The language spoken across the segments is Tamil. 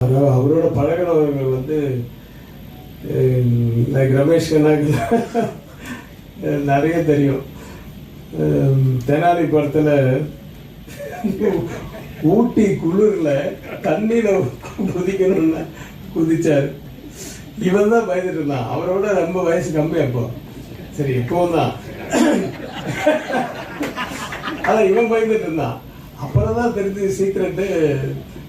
அதாவது அவரோட பழகினவர்கள் வந்து லைக் ரமேஷ் கண்ணாக்கு நிறைய தெரியும். தெனாலி படத்தில் ஊட்டி குளிரில் தண்ணியில் குதிக்கணும்னு குதிச்சாரு. இவன் தான் பயந்துட்டு இருந்தான். அவரோட ரொம்ப வயசு கம்மி அப்போ. சரி இப்பவும் தான். ஆனால் இவன் பயந்துட்டு இருந்தான். அப்புறம் தான் தெரிஞ்சு சீக்கிரட்டு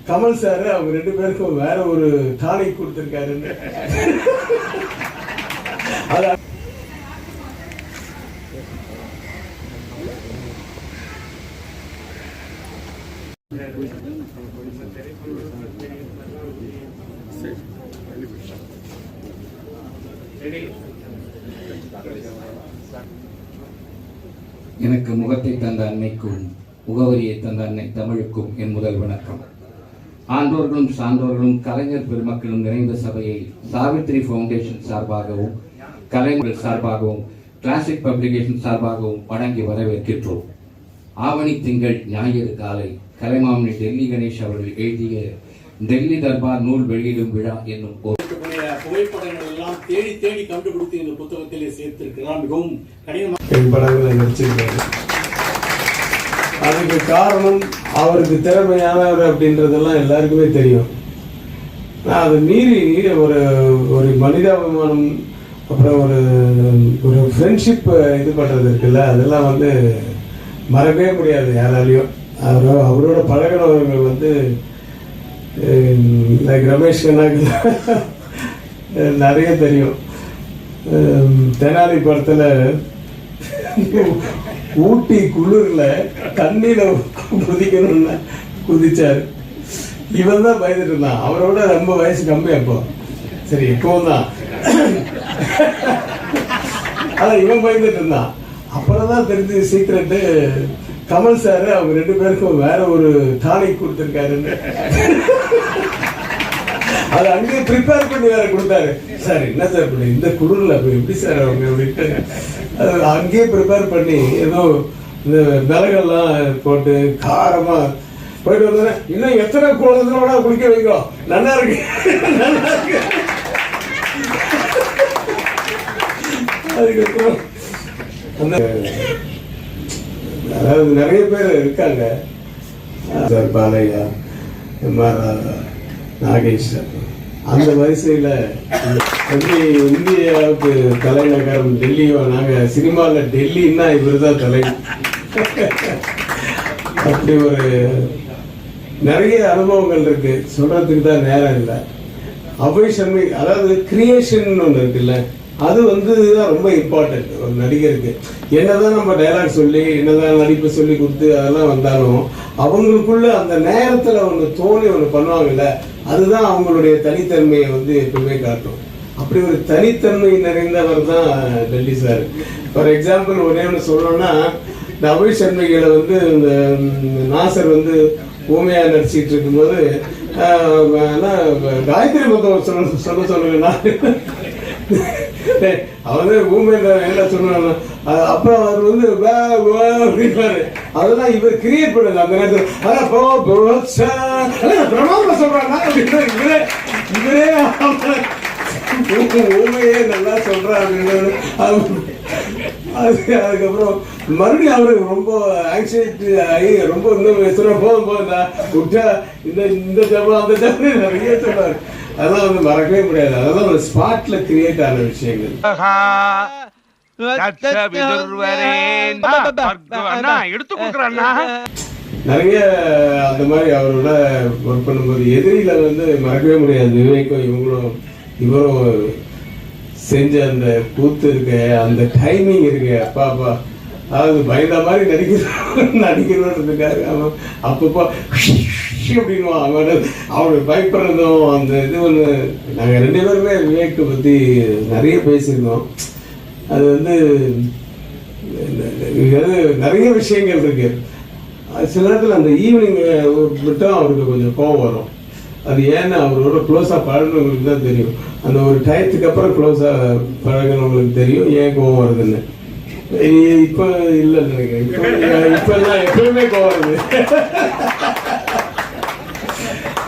கமல் சார் அவங்க ரெண்டு பேருக்கும் வேற ஒரு டானிக் கொடுத்துருக்காருன்னு. எனக்கு முகத்தை தந்த அன்னைக்கும் முகவரியை தந்த அன்னை தமிழுக்கும் என் முதல் வணக்கம். ஆண்டோர்களும் சான்றோர்களும் கலைஞர் பெருமக்களும் நிறைந்த சபையை சாவித்ரி ஃபவுண்டேஷன் சார்பாகவும் கலைஞர்கள் சார்பாகவும் கிளாசிக் பப்ளிகேஷன் சார்பாகவும் வணங்கி வரவேற்கின்றோம். ஆவணி திங்கள் ஞாயிறு காலை கலைமாமணி டெல்லி கணேஷ் அவர்கள் எழுதிய டெல்லி தர்பார் நூல் வெளியிடும் விழா என்னும் புகைப்படங்கள் எல்லாம் தேடி தேடி கண்டுபிடித்து இந்த புத்தகத்திலே சேர்த்திருக்கிறார். மிகவும் கடினமாக படங்களை அதுக்கு காரணம் அவருக்கு திறமையானவர் அப்படின்றதெல்லாம் எல்லாருக்குமே தெரியும். நான் அதை மீறி ஒரு ஒரு மனிதாபிமானம் அப்புறம் ஒரு ஒரு ஃப்ரெண்ட்ஷிப் இது பண்ணுறது இருக்குல்ல அதெல்லாம் வந்து மறக்கவே முடியாது யாராலையும். அவரோ அவரோட பழகினவர்கள் வந்து லைக் ரமேஷ் கண்ணாக்கு நிறைய தெரியும். தெனாலி படத்தில் ஊட்டி குளிர்ல தண்ணியில குதிக்கணும்னு குதிச்சாரு. இவன் தான் பயந்துட்டு இருந்தான். அவரோட ரொம்ப வயசு கம்மி அப்போ. சரி இப்பவும் தான் அதான் இவன் பயந்துட்டு இருந்தான். அப்புறம் தான் தெரிஞ்சு சீக்கிரட்டு கமல் சார் அவங்க ரெண்டு பேருக்கும் வேற ஒரு டானிக் கொடுத்துருக்காருன்னு. அது அங்கேயே ப்ரிப்பேர் பண்ணி வேற கொடுத்தாரு. சார் என்ன சார் பண்ணி இந்த குளிர்ல அப்ப எப்படி சார் அவங்க அப்படின்ட்டு அதை அங்கேயே ப்ரிப்பேர் பண்ணி ஏதோ இந்த மிளகெல்லாம் போட்டு காரமா போயிட்டு வந்தேன். இன்னும் எத்தனை குழந்தைகளோட குளிக்க வைக்கும் நல்லா இருக்கு. நல்லா இருக்கு. அதுக்கப்புறம் அந்த அதாவது நிறைய பேர் இருக்காங்க. Sir Balaiah Radha Nagesh sir. அந்த வரிசையில் எப்படி இந்தியாவுக்கு தலைநகரம் டெல்லியோ நாங்கள் சினிமாவில் டெல்லின்னா இவர் தான் தலை. அப்படி ஒரு நிறைய அனுபவங்கள் இருக்கு. சொல்றதுக்கு தான் நேரம் இல்லை. அபய் சர்மை அதாவது கிரியேஷன் ஒன்று இருக்குல்ல அது வந்து தான் ரொம்ப இம்பார்ட்டன்ட் ஒரு நடிகருக்கு. என்னதான் நம்ம டைலாக் சொல்லி என்னதான் நடிப்பு சொல்லி கொடுத்து அதெல்லாம் வந்தாலும் அவங்களுக்குள்ள அந்த நேரத்துல ஒன்று தோணி ஒன்று பண்ணுவாங்கல்ல அதுதான் அவங்களுடைய தனித்தன்மையை வந்து எப்பவுமே காட்டும். அப்படி ஒரு தனித்தன்மை நிறைந்தவர் தான் டெல்லி சார். ஃபார் எக்ஸாம்பிள் ஒரே ஒன்று சொல்லணும்னா தமிழ் அபய் வந்து இந்த நாசர் வந்து ஊமையா நடிச்சிட்டு இருக்கும்போது ஆஹ், காயத்ரி பக்கம் சொல்ல சொல்ல சொல்லுங்கண்ணா. அவரு ஊமையில் என்ன சொன்னாங்க அப்புறம் அவர் வந்து வே, அதெல்லாம் இவர் கிரியேட் பண்ணுங்க அந்த நேரத்தில் அதான் போ சொல்றாங்க. இவரே இவரே நல்லா சொல்றாரு. அது- அதுக்கப்புறம் மறுபடியும் அவருக்கு ரொம்ப ஆங்ஸைட்டி ஆகி ரொம்ப இன்னும் சொல்ல போதும் போதா விட்டா இந்த இந்த ஜபம் அந்த ஜபம் நிறைய சொல்றாரு அதெல்லாம் வந்து மறக்கவே முடியாது. அதெல்லாம் ஒரு ஸ்பாட்ல கிரியேட் ஆன விஷயங்கள். எடுத்து கொடுக்குறா நிறைய அந்த மாதிரி அவரோட ஒர்க் பண்ணும்போது எதிரில வந்து மறக்கவே முடியாது. விவேக்கும் இவங்களும் இவரும் செஞ்ச அந்த கூத்து இருக்க அந்த டைமிங் இருக்கு. அப்பா அப்பா. அதாவது பயந்த மாதிரி நடிக்கணும் நடிக்கணுன்றதுக்காக அவன் அப்பப்போ அப்படின்வான் அவனோட அவனுக்கு பயப்படுறதும் அந்த இது ஒன்று நாங்கள் ரெண்டு பேருமே விவேக்கை பற்றி நிறைய பேசியிருந்தோம். அது வந்து நிறைய விஷயங்கள் இருக்குது சில நேரத்தில் அந்த ஈவினிங் மட்டும் அவருக்கு கொஞ்சம் கோவம் வரும். அது ஏன்னா அவரோட க்ளோஸாக பழகினவங்களுக்கு தான் தெரியும். அந்த ஒரு டயத்துக்கு அப்புறம் க்ளோஸாக பழகினவங்களுக்கு தெரியும். ஏன் கோவம் வருதுன்னு. இப்போ இல்லை நினைக்கிறேன் இப்போ இப்போல்லாம் எப்பவுமே கோவம் வருது.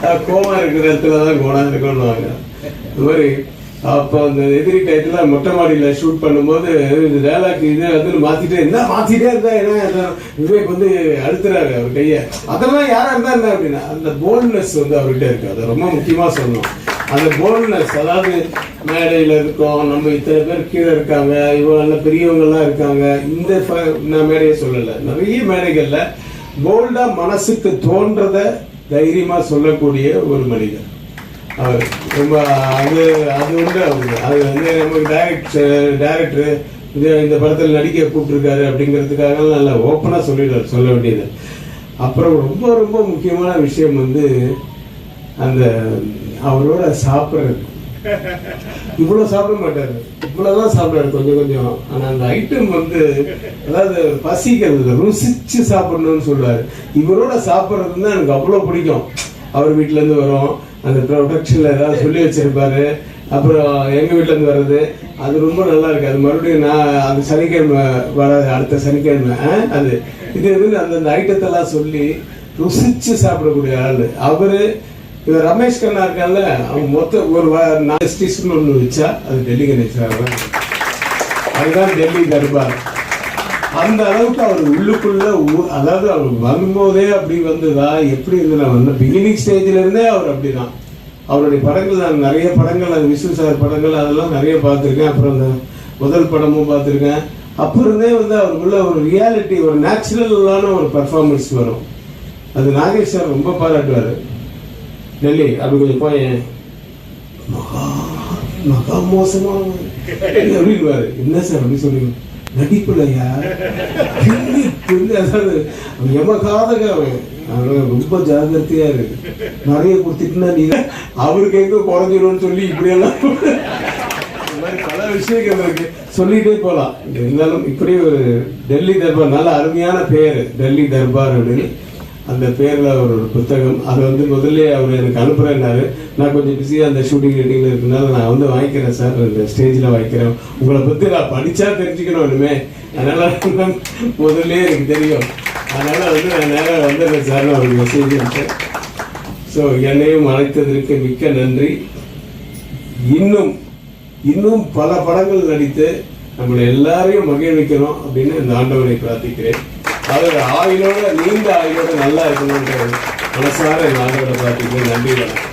அஹ் கோவம் இருக்கிற இடத்துல தான் குணம் இருக்கணும்னுவாங்க இந்த மாதிரி அப்போ அந்த எதிரி டயத்தில் மொட்டை மாடியில் ஷூட் பண்ணும்போது இது டேலாக் இது அதுன்னு மாத்திட்டே என்ன மாற்றிட்டே இருந்தா என்ன விவேக் வந்து அழுத்துறாரு அவர் கையை. அதெல்லாம் யாராக இருந்தா என்ன அப்படின்னா அந்த போல்ட்னஸ் வந்து அவர்கிட்ட இருக்கு. அதை ரொம்ப முக்கியமாக சொல்லணும். அந்த போல்ட்னஸ் அதாவது மேடையில் இருக்கோம் நம்ம இத்தனை பேர் கீழே இருக்காங்க இவ்வளோ நல்ல பெரியவங்கள்லாம் இருக்காங்க இந்த நான் மேடையை சொல்லலை. நிறைய மேடைகளில் போல்டாக மனசுக்கு தோன்றதை தைரியமாக சொல்லக்கூடிய ஒரு மனிதர். ரொம்ப அது அது உண்டு அவருக்கு அது வந்து நமக்கு டேரக்டர் டேரக்டரு இது இந்த படத்தில் நடிக்க கூப்பிட்டுருக்காரு அப்படிங்கிறதுக்காக நல்லா ஓப்பனாக சொல்லிடுவார் சொல்ல வேண்டியது. அப்புறம் ரொம்ப ரொம்ப முக்கியமான விஷயம் வந்து அந்த அவரோட சாப்பிட்றது. இவ்வளோ சாப்பிட மாட்டார். இவ்வளோதான் சாப்பிட்றாரு கொஞ்சம் கொஞ்சம். ஆனால் அந்த ஐட்டம் வந்து அதாவது பசிக்கிறது ருசிச்சு சாப்பிடணும்னு சொல்லுவார். இவரோட சாப்பிட்றதுன்னா எனக்கு அவ்வளோ பிடிக்கும். அவர் வீட்டிலேருந்து வரும். அந்த ப்ரொடக்ஷனில் ஏதாவது சொல்லி வச்சிருப்பாரு. அப்புறம் எங்கள் வீட்டிலேருந்து வர்றது. அது ரொம்ப நல்லா இருக்குது அது மறுபடியும் நான் அந்த சனிக்கிழமை வராது. அடுத்த சனிக்கிழமை அது இதே மாதிரி அந்தந்த ஐட்டத்தெல்லாம் சொல்லி ருசிச்சு சாப்பிடக்கூடிய ஆள். அவர் இவர் ரமேஷ் கண்ணா இருக்கான்ல அவங்க மொத்த ஒரு நாலு ஸ்டேஷன் ஒன்று வச்சா அது டெல்லி கணேஷ் அதுதான் டெல்லி தர்பார். அந்த அளவுக்கு அவர் உள்ளுக்குள்ள அதாவது அவர் வரும்போதே அப்படி வந்ததா எப்படி இருந்தது வந்து பிகினிங் ஸ்டேஜ்ல இருந்தே அவர் அப்படிதான். அவருடைய படங்கள் நான் நிறைய படங்கள் அது விஷ்ணு சார் படங்கள் அதெல்லாம் நிறைய பார்த்துருக்கேன். அப்புறம் அந்த முதல் படமும் பார்த்துருக்கேன். அப்போ இருந்தே வந்து அவருக்குள்ள ஒரு ரியாலிட்டி ஒரு நேச்சுரலான ஒரு பர்ஃபார்மன்ஸ் வரும். அது நாகேஷ் சார் ரொம்ப பாராட்டுவார். டெல்லி அப்படி கொஞ்சம் போயேன். மகா மகா மோசமாக அப்படின்வாரு என்ன சார் அப்படி சொல்லுங்க நடிப்பில்லையா கிள்ளி கிள்ளி அதாவது அவன் எமகாதக ரொம்ப ஜாகிரதையா இருக்கு நிறைய கொடுத்துட்டுனா நீ அவருக்கு எங்க குறைஞ்சிடும்னு சொல்லி இப்படியெல்லாம் இந்த மாதிரி பல விஷயங்கள் இருக்கு. சொல்லிட்டே போலாம். இருந்தாலும் இப்படி ஒரு டெல்லி தர்பார் நல்ல அருமையான பேர் டெல்லி தர்பார் அப்படின்னு அந்த பேரில் அவரோட புத்தகம். அது வந்து முதல்ல அவர் எனக்கு அனுப்புகிறேன்னாரு நான் கொஞ்சம் பிஸியாக அந்த ஷூட்டிங் ரெட்டிங்ல இருக்கனால நான் வந்து வாங்கிக்கிறேன் சார். இந்த ஸ்டேஜில் வாங்கிக்கிறேன். உங்களை பற்றி நான் படித்தா தெரிஞ்சுக்கணும் ஒன்றுமே அதனால் முதல்ல எனக்கு தெரியும். அதனால் வந்து நான் நேரம் வந்துடுறேன் சார் நான் ஒரு மெசேஜ் அனுப்பிச்சேன் ஸோ என்னையும் அழைத்ததற்கு மிக்க நன்றி. இன்னும் இன்னும் பல படங்கள் நடித்து நம்மளை எல்லாரையும் மகிழ்விக்கணும் அப்படின்னு இந்த ஆண்டவனை பிரார்த்திக்கிறேன். அவர் ஆயுளோட நீண்ட ஆயுளோட நல்லா இருக்கணும்ன்ற மனசார என் ஆண்டோட பிரார்த்திக்கிறேன் நன்றி வணக்கம்